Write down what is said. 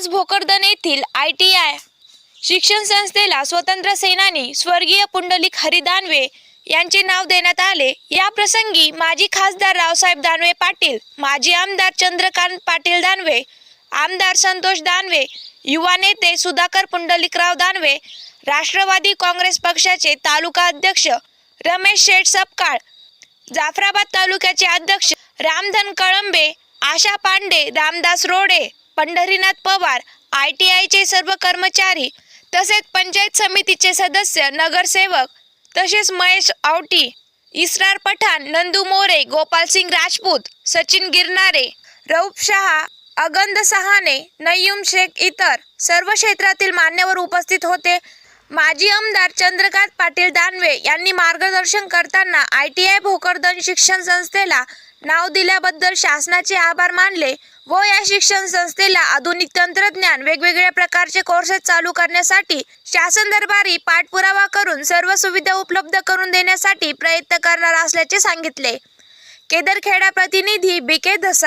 येथील I T I शिक्षण संस्थेला स्वतंत्र सेनानी स्वर्गीय पुंडलिक हरिदानवे यांचे नाव देण्यात आले. या प्रसंगी माजी खासदार रावसाहेब दानवे पाटील माजी आमदार चंद्रकांत पाटील दानवे आमदार संतोष दानवे युवा नेते सुधाकर पुंडलिकराव दानवे राष्ट्रवादी काँग्रेस पक्षाचे तालुका अध्यक्ष रमेश शेठ सपकाळ जाफराबाद तालुक्याचे अध्यक्ष रामधन कळंबे आशा पांडे रामदास रोडे पंढरीनाथ पवार आय टी आयचे सर्व कर्मचारी तसेच पंचायत समितीचे सदस्य नगरसेवक तसेच महेश आवटी इस्रार पठाण नंदू मोरे गोपालसिंग राजपूत सचिन गिरनारे रऊफ शहा अगंद सहाने नय्युम शेख इतर सर्व क्षेत्रातील मान्यवर उपस्थित होते. माजी आमदार चंद्रकांत पाटील दानवे यांनी मार्गदर्शन करताना आय टी आय भोकरदन शिक्षण संस्थेला नाव दिल्याबद्दल शासनाचे आभार मानले व या शिक्षण संस्थेला आधुनिक तंत्रज्ञान वेगवेगळ्या प्रकारचे कोर्सेस चालू करण्यासाठी शासन दरबारी पाठपुरावा करून सर्व सुविधा उपलब्ध करून देण्यासाठी प्रयत्न करणार असल्याचे सांगितले. केदरखेडा प्रतिनिधी बी के धसाळ